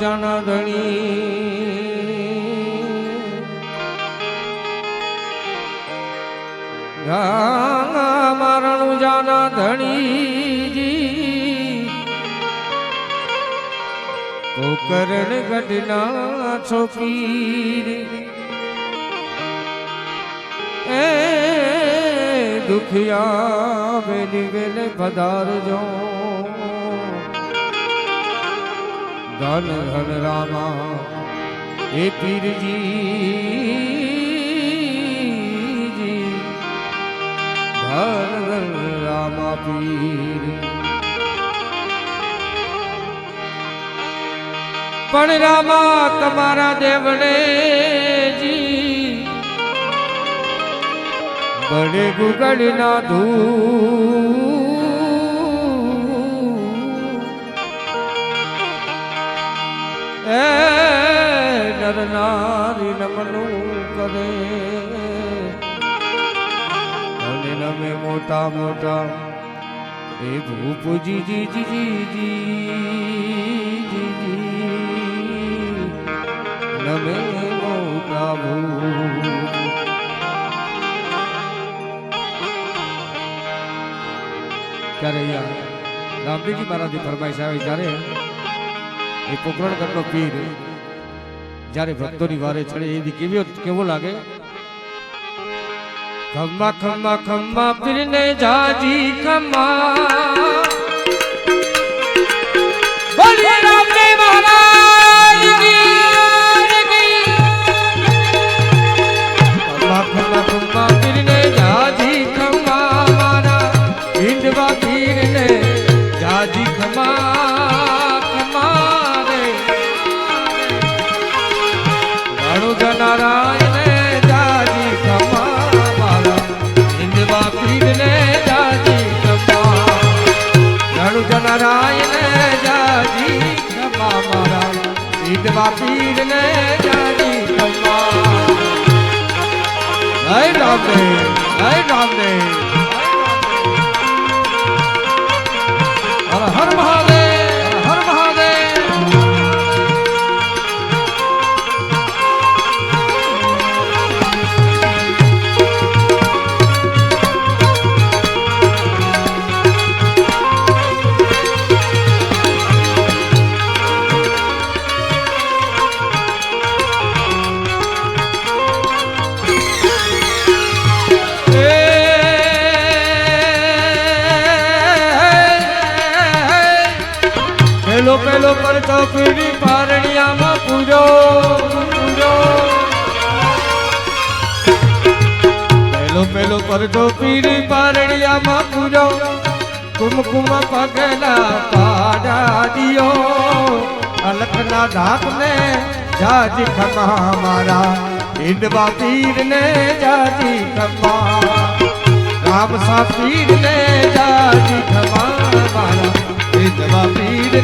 જાના ધણી મારણું જાના ધણીજી પોકરણ ઘટના છોપીર એ દુખિયા બેલી બેલે પધારજો. ધન ધન રામા એ પીરજી ધન ધન રામા પીર પણ રામા તમારા દેવને બડે ગુગળ ના ધૂ એ નર નારી નમનું કરે. અને નમે મોટા મોટા એ ભૂપજી જી જી જી જી નમે મોટા ભૂપ. ત્યારે રામદેવજી મહારાજની ફરમાઈશ આવે ત્યારે એ પોકરણગઢનો પીર. જ્યારે ભક્તોની વારે ચડે એથી કેવો કેવો લાગે? ખમ્મા ખમ્મા ખમ્મા, પીરને જાજી ખમ્મા. પીરને જાજી ખમ્મા જય રામદેવ હે રામદેવ. પીડી પારણિયામાં પૂરો પૂજો. પેલો પેલો પરચો પીડી પારણિયામાં પૂજો. કુમકુમ પગલા પાડા દિયો. અલખના ધાત ને જાજી ખમા મારા. ઈંડવા પીર ને જાજી ખમા. રામ સા પીર ને જાજી ખમા મારા. ઈંડવા પીર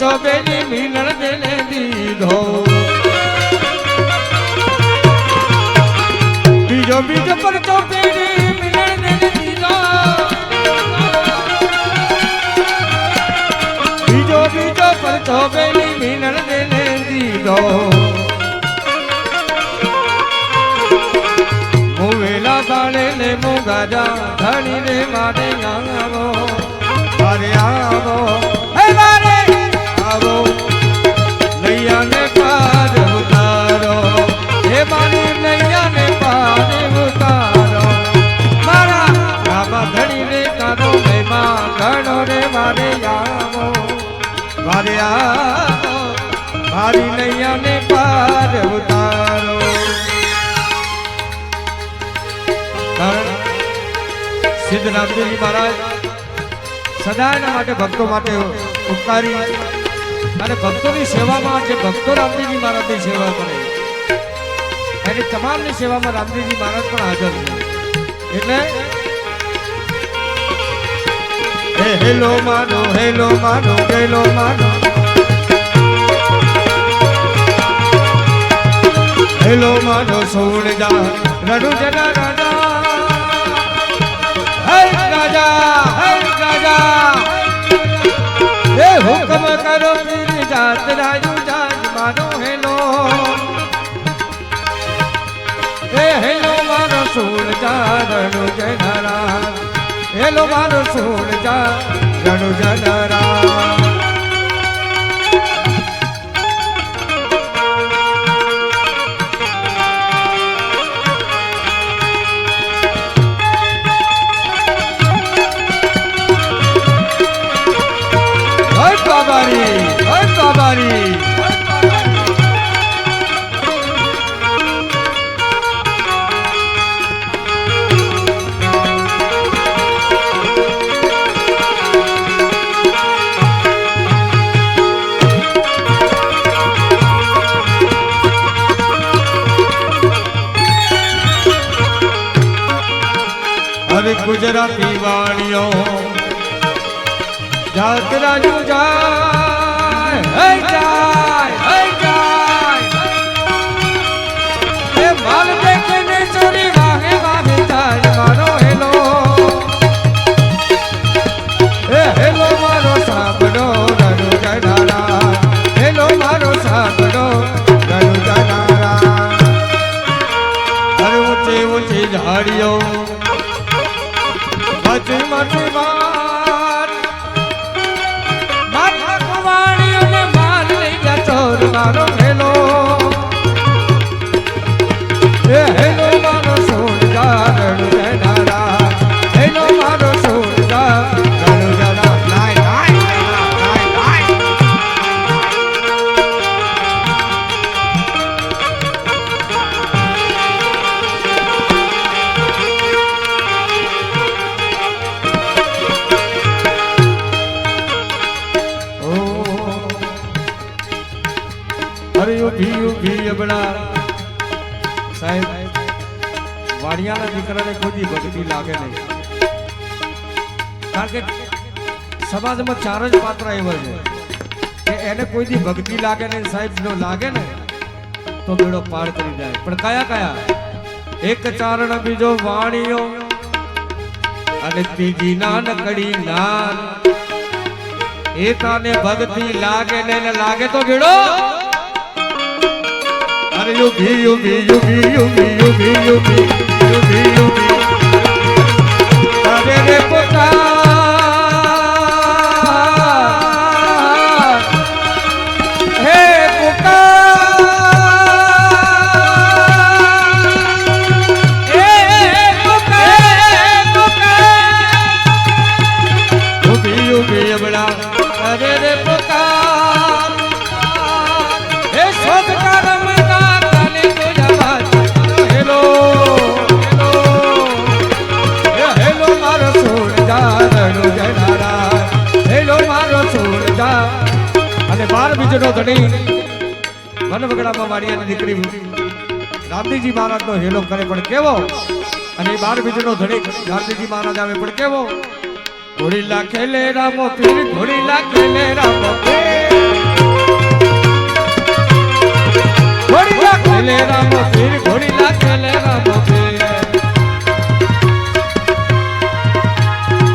તો બેની મિલણ તેને દીધો. બીજો બીજો પર તો બેની મિલણ તેને દીધો. બીજો બીજો પર તો બેની મિલણ તેને દીધો. મુવેલા સાડે ને મુગાજા ધણી રે માટે આવો અરે આવો. મારે આવો મારી નૈયાને પાર ઉતારો. સિદ્ધ રામદેવજી મહારાજ સદાયના માટે ભક્તો માટે ઉપકારી અને ભક્તોની સેવામાં જે ભક્તો રામદેવજી મહારાજની સેવા કરે એની તમામની સેવામાં રામદેવજી મહારાજ પણ હાજર છે. એટલે હેલો માનો હેલો માનો હેલો માનો. હેલો માનો, સોણ જા, રણુ જના રાજા. હે રાજા હે રાજા. હે હુકમ કરો પીર જાત રાજુ. એટલો મારો સોળ જા રણુ જનરા Somebody! ગુજરાતી વાણીઓ. જાત રાજુ જાય નહીં. સમાજમાં ચાર જ પાત્ર એવા છે. કે એને કોઈ ભક્તિ લાગે ને સાહેબ, જો લાગે ને, તો બેડો પાર કરી જાય. પણ કયા કયા? એક ચારણ બીજો વાણીઓ અને ત્રીજી નાનકડી નાન. એ તાને ભક્તિ લાગે ને લાગે તો યુગી યુગી યુગી યુગી યુગી યુગી યુગી યુગી હેલો ધણી વનવગડામાં વાડિયાની દીકરી રામજીજી મહારાજનો હેલો કરે પણ કેવો? અને બાર બીજનો ધણી ગાંધીજી મહારાજ આવે પણ કેવો? ઘોડી લાખે લે રામો પીર ઘોડી લાખે લે રામો ઘોડી લાખે લે રામો પીર ઘોડી લાખે લે રામો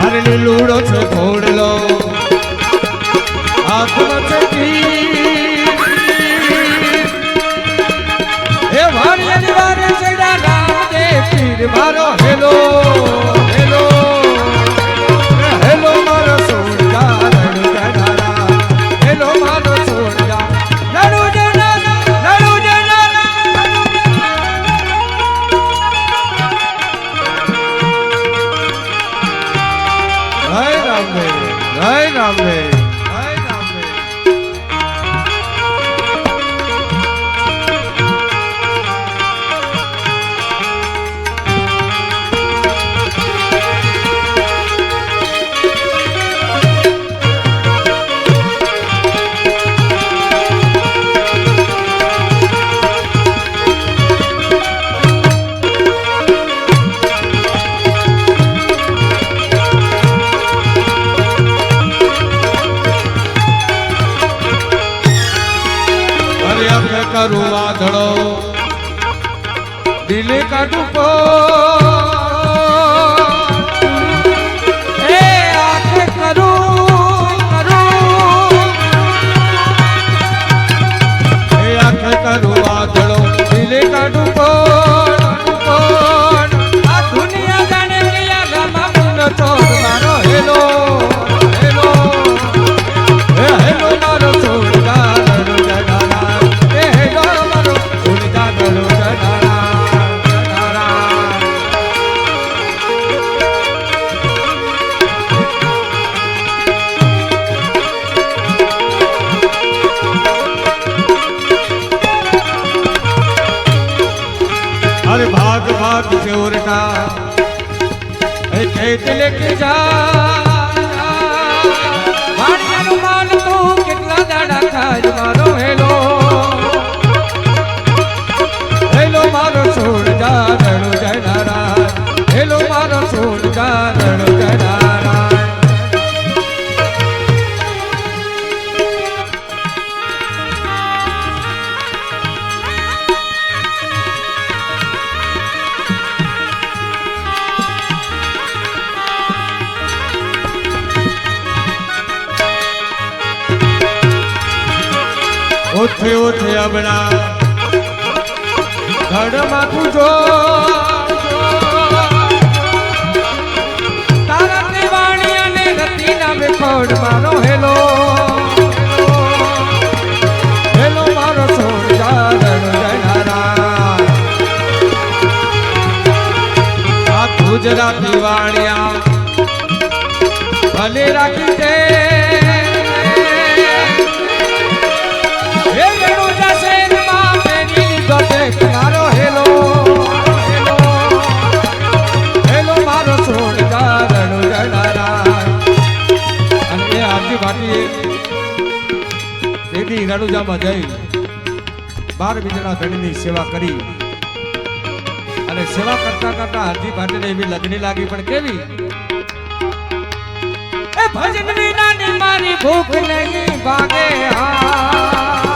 અરે લીલુડો છે ઘોડે રામદેવ. જય રામદેવ. વાઘળો દિલે કાઢું ઓથે ઓથે અબડા ધડ માથું જો. તારા દેવાણી અને રતિના બેખોડ મારો હેલો. હેલો, મારો સોજારણ આ ગુજરાતી વાણિયા. ભલે રાખી દે. જાડુજામાં જઈ બાર બીજના ધણીની સેવા કરી. અને સેવા કરતા કરતા હરજી ભાટીને એવી લગ્ન લાગી, પણ કેવી? ભજન વિના મારી ભૂખ નહીં ભાગે હા.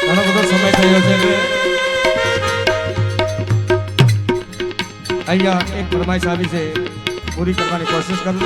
ઘણો બધો સમય થયો છે અહીંયા એક ફરમાઈશ આવી છે. પૂરી કરવાની કોશિશ કરું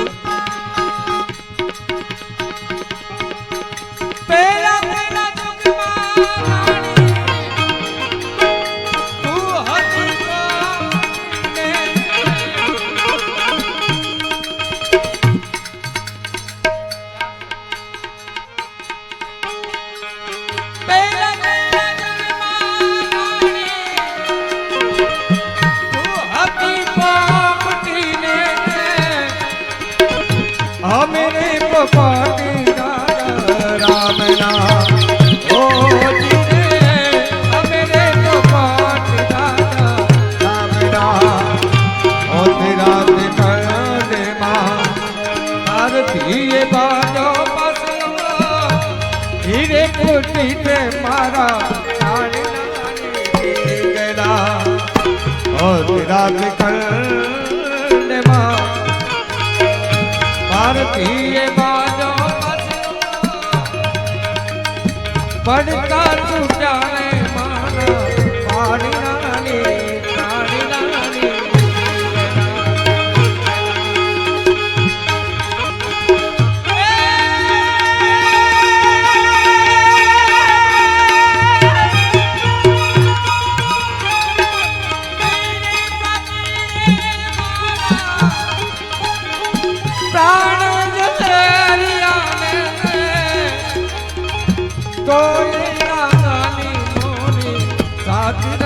સાથી